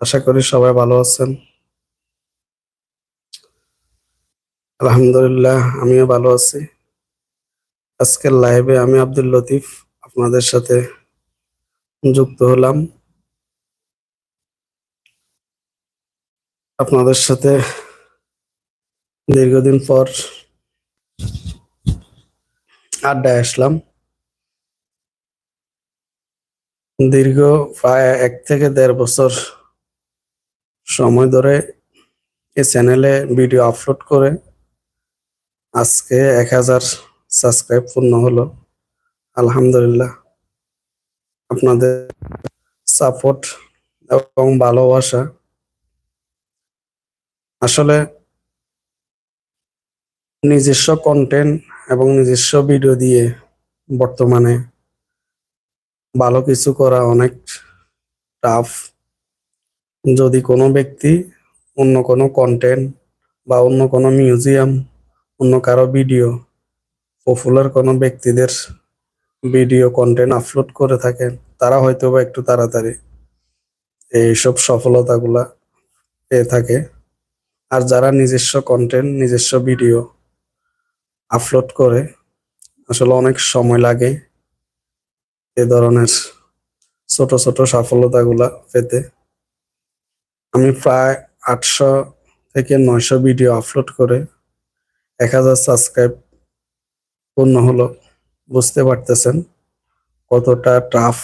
আশা করি সবাই ভালো আছেন। আলহামদুলিল্লাহ, আমিও ভালো আছি। আজকের লাইভে আমি আব্দুল লতিফ আপনাদের সাথে যুক্ত হলাম। আপনাদের সাথে দীর্ঘদিন পর আড্ডায় আসলাম। দীর্ঘ প্রায় এক থেকে দেড় বছর সময় ধরে এই চ্যানেলে ভিডিও আপলোড করে আজকে এক হাজার সাবস্ক্রাইব পূর্ণ হলো। আলহামদুলিল্লাহ। আপনাদের সাপোর্ট এবং ভালোবাসা। আসলে নিজস্ব কন্টেন্ট এবং নিজস্ব ভিডিও দিয়ে বর্তমানে ভালো কিছু করা অনেক টাফ যদি কোনো ব্যক্তি অন্য কোনো কন্টেন্ট বা অন্য কোনো মিউজিয়াম অন্য কারও ভিডিও পপুলার কোনো ব্যক্তিদের ভিডিও কন্টেন্ট আপলোড করে থাকেন তারা হয়তো বা একটু তাড়াতাড়ি এইসব সফলতাগুলা পেয়ে থাকে। আর যারা নিজস্ব কন্টেন্ট নিজস্ব ভিডিও আপলোড করে, আসলে অনেক সময় লাগে এ ধরনের ছোট ছোট সফলতাগুলা পেতে। আমি প্রায় আটশো থেকে নয়শো ভিডিও আপলোড করে এক হাজার সাবস্ক্রাইব পূর্ণ হলো। বুঝতে পারতেছেন কতটা টাফ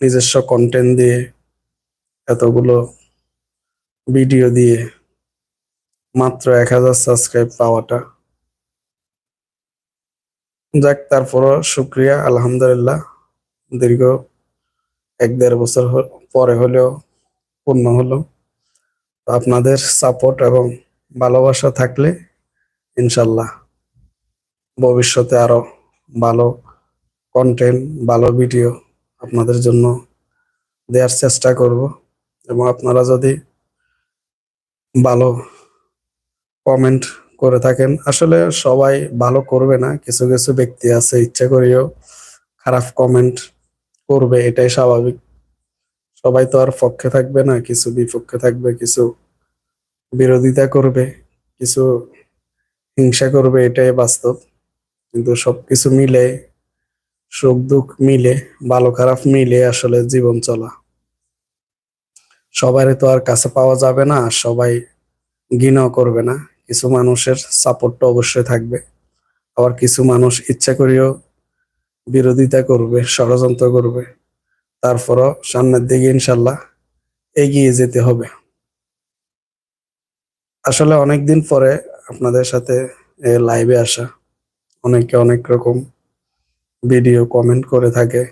নিজস্ব কন্টেন্ট দিয়ে এতগুলো ভিডিও দিয়ে মাত্র এক হাজার সাবস্ক্রাইব পাওয়াটা। যাক, তারপরও শুক্রিয়া, আলহামদুলিল্লাহ। দীর্ঘ এক দেড় বছর পরে হলেও পূর্ণ হলো। আপনাদের সাপোর্ট এবং ভালোবাসা থাকলে ইনশাল্লাহ ভবিষ্যতে আরও ভালো কন্টেন্ট ভালো ভিডিও আপনাদের জন্য দেওয়ার চেষ্টা করব এবং আপনারা যদি ভালো কমেন্ট করে থাকেন, আসলে সবাই ভালো করবে না। কিছু কিছু ব্যক্তি আছে, ইচ্ছা করেও খারাপ কমেন্ট করবে, এটাই স্বাভাবিক। সবাই তো আর পক্ষে থাকবে না, কিছু বিপক্ষে থাকবে, কিছু বিরোধিতা করবে, কিছু হিংসা করবে, এটাই বাস্তব। কিন্তু সবকিছু মিলে, সুখ দুঃখ মিলে, ভালো খারাপ মিলে আসলে জীবন চলা। সবারই তো আর কাছে পাওয়া যাবে না সবাই ঘৃণাও করবে না। কিছু মানুষের সাপোর্টটা অবশ্যই থাকবে। আবার কিছু মানুষ ইচ্ছা করেও বিরোধিতা করবে, ষড়যন্ত্র করবে। তারপরও সামনের দিকে ইনশাল্লাহ এগিয়ে যেতে হবে। আসলে অনেকদিন পরে আপনাদের সাথে লাইভে আসা, অনেকে অনেক রকম ভিডিও কমেন্ট করে থাকে।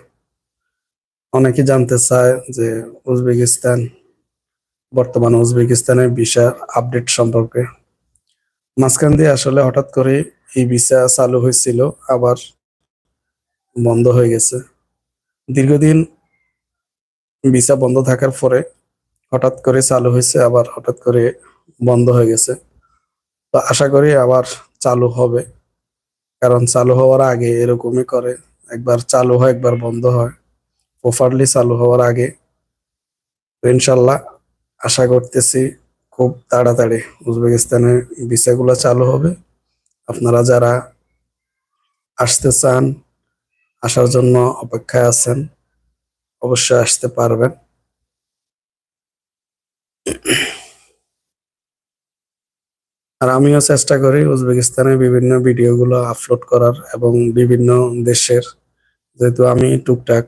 অনেকে জানতে চায় যে উজবেকিস্তান, বর্তমান উজবেকিস্তানের ভিসা আপডেট সম্পর্কে। মাঝখান দিয়ে আসলে হঠাৎ করে এই ভিসা চালু হয়েছিল, আবার বন্ধ হয়ে গেছে। দীর্ঘদিন ভিসা বন্ধ থাকার পরে হঠাৎ করে চালু হয়েছে, আবার হঠাৎ করে বন্ধ হয়ে গেছে। তো আশা করি আবার চালু হবে, কারণ চালু হওয়ার আগে এরকমই করে, একবার চালু হয়, একবার বন্ধ হয় প্রপারলি চালু হওয়ার আগে। ইনশাল্লাহ আশা করতেছি খুব তাড়াতাড়ি উজবেকিস্তানের ভিসাগুলো চালু হবে। আপনারা যারা আসতে চান, আসার জন্য অপেক্ষায় আছেন অবশ্যই আসতে পারবেন। আর আমিও চেষ্টা করি উজবেকিস্তানের বিভিন্ন ভিডিওগুলো আপলোড করার এবং বিভিন্ন দেশের, যেহেতু আমি টুকটাক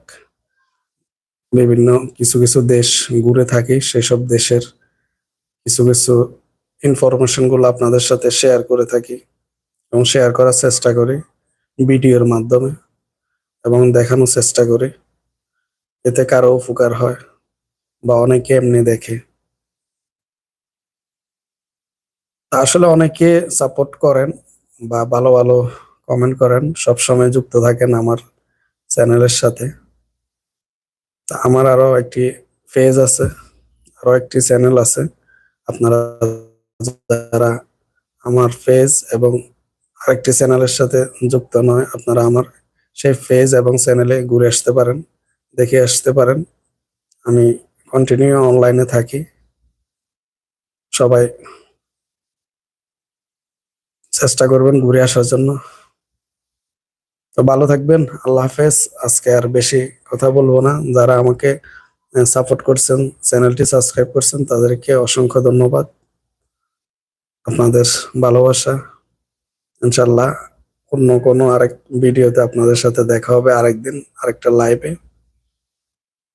বিভিন্ন কিছু কিছু দেশ ঘুরে থাকি, সেসব দেশের কিছু কিছু ইনফরমেশনগুলো আপনাদের সাথে শেয়ার করে থাকি এবং শেয়ার করার চেষ্টা করি ভিডিওর মাধ্যমে এবং দেখানোর চেষ্টা করি। এতে কারও উপকার হয় বা অনেকে এমনি দেখে। আসলে অনেকে সাপোর্ট করেন বা ভালো ভালো কমেন্ট করেন সব সময় যুক্ত থাকেন আমার চ্যানেলের সাথে। আমার আরও একটি পেজ আছে, আরও একটি চ্যানেল আছে। আপনারা যারা আমার পেজ এবং আরেকটি চ্যানেলের সাথে যুক্ত নয়, আপনারা আমার সেই পেজ এবং চ্যানেলে ঘুরে আসতে পারেন। দেখে আসতে পারেন। আমি কন্টিনিউ অনলাইনে থাকি। সবাই চেষ্টা করবেন ঘুরে আসার জন্য। তো ভালো থাকবেন, আল্লাহ হাফেজ। আজকে আর বেশি কথা বলব না। যারা আমাকে সাপোর্ট করছেন চ্যানেলটি সাবস্ক্রাইব করছেন, তাদেরকে অসংখ্য ধন্যবাদ। আপনাদের ভালোবাসা। ইনশাল্লাহ অন্য কোনো আরেক ভিডিওতে আপনাদের সাথে দেখা হবে আরেকদিন, আরেকটা লাইভে